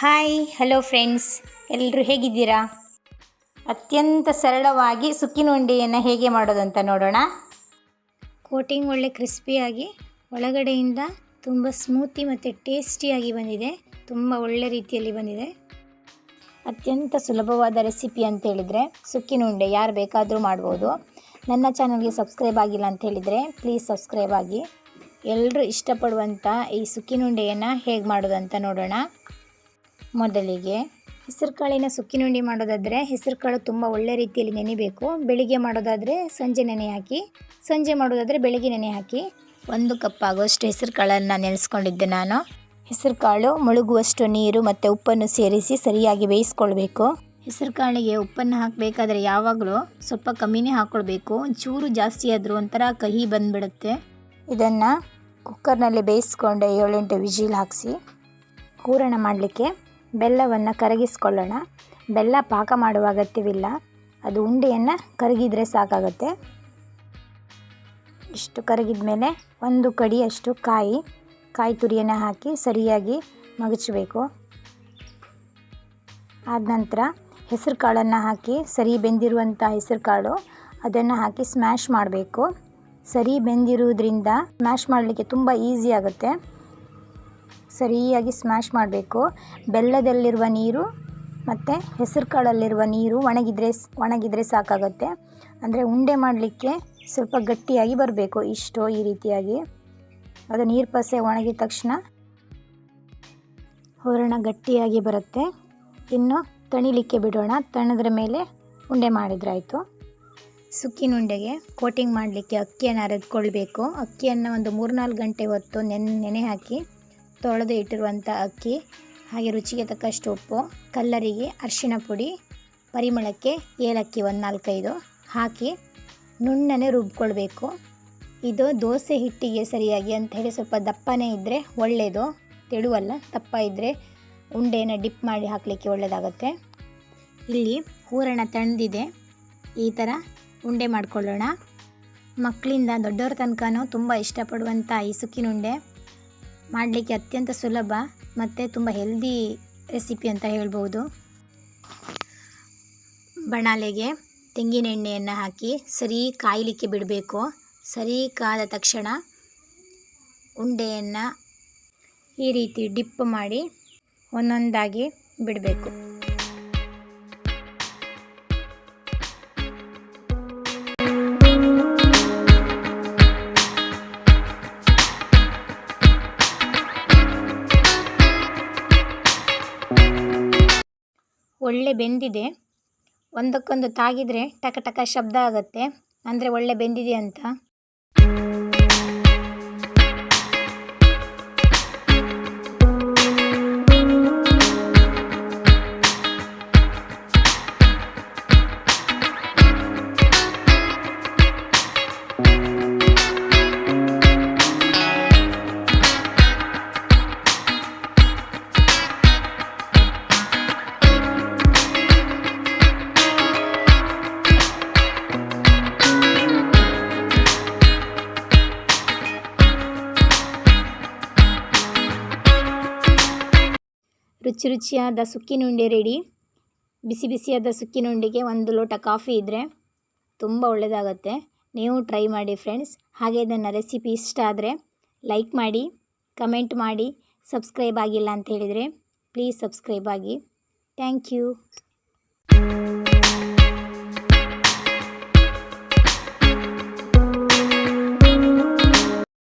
Hi hello friends. ಎಲ್ಲರೂ ಹೇಗಿದ್ದೀರಾ? ಅತ್ಯಂತ ಸರಳವಾಗಿ ಸುಕ್ಕಿನ ಉಂಡೆಯನ್ನು ಹೇಗೆ ಮಾಡೋದು ಅಂತ ನೋಡೋಣ. ಕೋಟಿಂಗ್ ಒಳ್ಳೆ ಕ್ರಿಸ್ಪಿಯಾಗಿ ಒಳಗಡೆಯಿಂದ ತುಂಬ ಸ್ಮೂತಿ ಮತ್ತು ಟೇಸ್ಟಿಯಾಗಿ ಬಂದಿದೆ. ತುಂಬ ಒಳ್ಳೆ ರೀತಿಯಲ್ಲಿ ಬಂದಿದೆ. ಅತ್ಯಂತ ಸುಲಭವಾದ ರೆಸಿಪಿ ಅಂತ ಹೇಳಿದರೆ ಸುಕ್ಕಿನ ಉಂಡೆ ಯಾರು ಬೇಕಾದರೂ ಮಾಡ್ಬೋದು. ನನ್ನ ಚಾನಲ್ಗೆ ಸಬ್ಸ್ಕ್ರೈಬ್ ಆಗಿಲ್ಲ ಅಂತ ಹೇಳಿದರೆ ಪ್ಲೀಸ್ ಸಬ್ಸ್ಕ್ರೈಬ್ ಆಗಿ. ಎಲ್ಲರೂ ಇಷ್ಟಪಡುವಂಥ ಈ ಸುಕ್ಕಿನ ಉಂಡೆಯನ್ನು ಹೇಗೆ ಮಾಡೋದು ಅಂತ ನೋಡೋಣ. ಮೊದಲಿಗೆ. ಹೆಸರು ಕಾಳಿನ ಸುಕ್ಕಿನುಂಡಿ ಮಾಡೋದಾದರೆ ಹೆಸರು ಕಾಳು ತುಂಬ ಒಳ್ಳೆ ರೀತಿಯಲ್ಲಿ ನೆನೆಬೇಕು. ಬೆಳಿಗ್ಗೆ ಮಾಡೋದಾದರೆ ಸಂಜೆ ನೆನೆ ಹಾಕಿ, ಸಂಜೆ ಮಾಡೋದಾದರೆ ಬೆಳಿಗ್ಗೆ ನೆನೆ ಹಾಕಿ. ಒಂದು ಕಪ್ ಆಗುವಷ್ಟು ಹೆಸರು ಕಾಳನ್ನು ನೆನೆಸ್ಕೊಂಡಿದ್ದೆ ನಾನು. ಹೆಸರು ಕಾಳು ಮುಳುಗುವಷ್ಟು ನೀರು ಮತ್ತು ಉಪ್ಪನ್ನು ಸೇರಿಸಿ ಸರಿಯಾಗಿ ಬೇಯಿಸ್ಕೊಳ್ಬೇಕು. ಹೆಸರು ಕಾಳಿಗೆ ಉಪ್ಪನ್ನು ಹಾಕಬೇಕಾದ್ರೆ ಯಾವಾಗಲೂ ಸ್ವಲ್ಪ ಕಮ್ಮಿನೇ ಹಾಕ್ಕೊಳ್ಬೇಕು. ಚೂರು ಜಾಸ್ತಿ ಆದರೂ ಒಂಥರ ಕಹಿ ಬಂದುಬಿಡುತ್ತೆ. ಇದನ್ನು ಕುಕ್ಕರ್ನಲ್ಲಿ ಬೇಯಿಸ್ಕೊಂಡು ಏಳೆಂಟು ವಿಜಿಲ್ ಹಾಕಿಸಿ, ಹೂರಣ ಮಾಡಲಿಕ್ಕೆ ಬೆಲ್ಲವನ್ನು ಕರಗಿಸ್ಕೊಳ್ಳೋಣ. ಬೆಲ್ಲ ಪಾಕ ಮಾಡುವ ಅಗತ್ಯವಿಲ್ಲ. ಅದು ಉಂಡೆಯನ್ನು ಕರಗಿದರೆ ಸಾಕಾಗತ್ತೆ. ಇಷ್ಟು ಕರಗಿದ ಮೇಲೆ ಒಂದು ಕಡಿಯಷ್ಟು ಕಾಯಿ ಕಾಯಿ ತುರಿಯನ್ನು ಹಾಕಿ ಸರಿಯಾಗಿ ಮಗಚಬೇಕು. ಆದ ನಂತರ ಹೆಸರು ಕಾಳನ್ನು ಹಾಕಿ ಸರಿ ಬೆಂದಿರುವಂಥ ಹೆಸರು ಕಾಳು, ಅದನ್ನು ಹಾಕಿ ಸ್ಮ್ಯಾಶ್ ಮಾಡಬೇಕು. ಸರಿ ಬೆಂದಿರುವುದರಿಂದ ಸ್ಮ್ಯಾಶ್ ಮಾಡಲಿಕ್ಕೆ ತುಂಬ ಈಸಿ ಆಗುತ್ತೆ. ಸರಿಯಾಗಿ ಸ್ಮ್ಯಾಶ್ ಮಾಡಬೇಕು. ಬೆಲ್ಲದಲ್ಲಿರುವ ನೀರು ಮತ್ತು ಹೆಸರು ಕಾಳಲ್ಲಿರುವ ನೀರು ಒಣಗಿದರೆ ಒಣಗಿದರೆ ಸಾಕಾಗುತ್ತೆ. ಅಂದರೆ ಉಂಡೆ ಮಾಡಲಿಕ್ಕೆ ಸ್ವಲ್ಪ ಗಟ್ಟಿಯಾಗಿ ಬರಬೇಕು ಇಷ್ಟು ಈ ರೀತಿಯಾಗಿ. ಅದು ನೀರು ಪಸೆ ಒಣಗಿದ ತಕ್ಷಣ ಹೂರಣ ಗಟ್ಟಿಯಾಗಿ ಬರುತ್ತೆ. ಇನ್ನು ತಣಿಲಿಕ್ಕೆ ಬಿಡೋಣ. ತಣದ್ರ ಮೇಲೆ ಉಂಡೆ ಮಾಡಿದ್ರಾಯಿತು. ಸುಕ್ಕಿನ ಉಂಡೆಗೆ ಕೋಟಿಂಗ್ ಮಾಡಲಿಕ್ಕೆ ಅಕ್ಕಿಯನ್ನು ಅರೆದುಕೊಳ್ಬೇಕು. ಅಕ್ಕಿಯನ್ನು ಒಂದು ಮೂರ್ನಾಲ್ಕು ಗಂಟೆ ಹೊತ್ತು ನೆನೆ ನೆನೆ ಹಾಕಿ ತೊಳೆದು ಇಟ್ಟಿರುವಂಥ ಅಕ್ಕಿ, ಹಾಗೆ ರುಚಿಗೆ ತಕ್ಕಷ್ಟು ಉಪ್ಪು, ಕಲ್ಲರಿಗೆ ಅರಿಶಿಣ ಪುಡಿ, ಪರಿಮಳಕ್ಕೆ ಏಲಕ್ಕಿ ಒಂದು ನಾಲ್ಕೈದು ಹಾಕಿ ನುಣ್ಣನೆ ರುಬ್ಕೊಳ್ಬೇಕು. ಇದು ದೋಸೆ ಹಿಟ್ಟಿಗೆ ಸರಿಯಾಗಿ ಅಂತ ಹೇಳಿ ಸ್ವಲ್ಪ ದಪ್ಪನೇ ಇದ್ದರೆ ಒಳ್ಳೆಯದು ತೆಳುವಲ್ಲ, ದಪ್ಪ ಇದ್ದರೆ ಉಂಡೆನ ಡಿಪ್ ಮಾಡಿ ಹಾಕಲಿಕ್ಕೆ ಒಳ್ಳೆಯದಾಗತ್ತೆ ಇಲ್ಲಿ ಹೂರಣ ತಣ್ಣದಿದೆ ಈ ಥರ ಉಂಡೆ ಮಾಡಿಕೊಳ್ಳೋಣ. ಮಕ್ಕಳಿಂದ ದೊಡ್ಡವ್ರ ತನಕನೂ ತುಂಬ ಇಷ್ಟಪಡುವಂಥ ಈ ಸುಕ್ಕಿನ ಉಂಡೆ. ಮಾಡಲಿಕ್ಕೆ ಅತ್ಯಂತ ಸುಲಭ ಮತ್ತು ತುಂಬ ಹೆಲ್ದಿ ರೆಸಿಪಿ ಅಂತ ಹೇಳ್ಬೋದು. ಬಣಾಲೆಗೆ ತೆಂಗಿನ ಎಣ್ಣೆಯನ್ನು ಹಾಕಿ ಸರಿ ಕಾಯಲಿಕ್ಕೆ ಬಿಡಬೇಕು. ಸರಿ ಕಾದ ತಕ್ಷಣ ಉಂಡೆಯನ್ನು ಈ ರೀತಿ ಡಿಪ್ ಮಾಡಿ ಒಂದೊಂದಾಗಿ ಬಿಡಬೇಕು. ಒಳ್ಳೆ ಬೆಂದಿದೆ. ಒಂದಕ್ಕೊಂದು ತಾಗಿದರೆ ಟಕ ಟಕ ಶಬ್ದ ಆಗುತ್ತೆ. ಅಂದರೆ ಒಳ್ಳೆ ಬೆಂದಿದೆ ಅಂತ. ರುಚಿ ರುಚಿಯಾದ ಸುಕ್ಕಿನುಂಡೆ ರೆಡಿ ಬಿಸಿ ಬಿಸಿಯಾದ ಸುಕ್ಕಿನುಂಡೆಗೆ ಒಂದು ಲೋಟ ಕಾಫಿ ಇದ್ದರೆ ತುಂಬ ಒಳ್ಳೆಯದಾಗತ್ತೆ ನೀವು ಟ್ರೈ ಮಾಡಿ ಫ್ರೆಂಡ್ಸ್ ಹಾಗೆ ನನ್ನ ರೆಸಿಪಿ ಇಷ್ಟ ಆದರೆ ಲೈಕ್ ಮಾಡಿ ಕಮೆಂಟ್ ಮಾಡಿ ಸಬ್ಸ್ಕ್ರೈಬ್ ಆಗಿಲ್ಲ ಅಂತ ಹೇಳಿದರೆ ಪ್ಲೀಸ್ ಸಬ್ಸ್ಕ್ರೈಬ್ ಆಗಿ. Thank you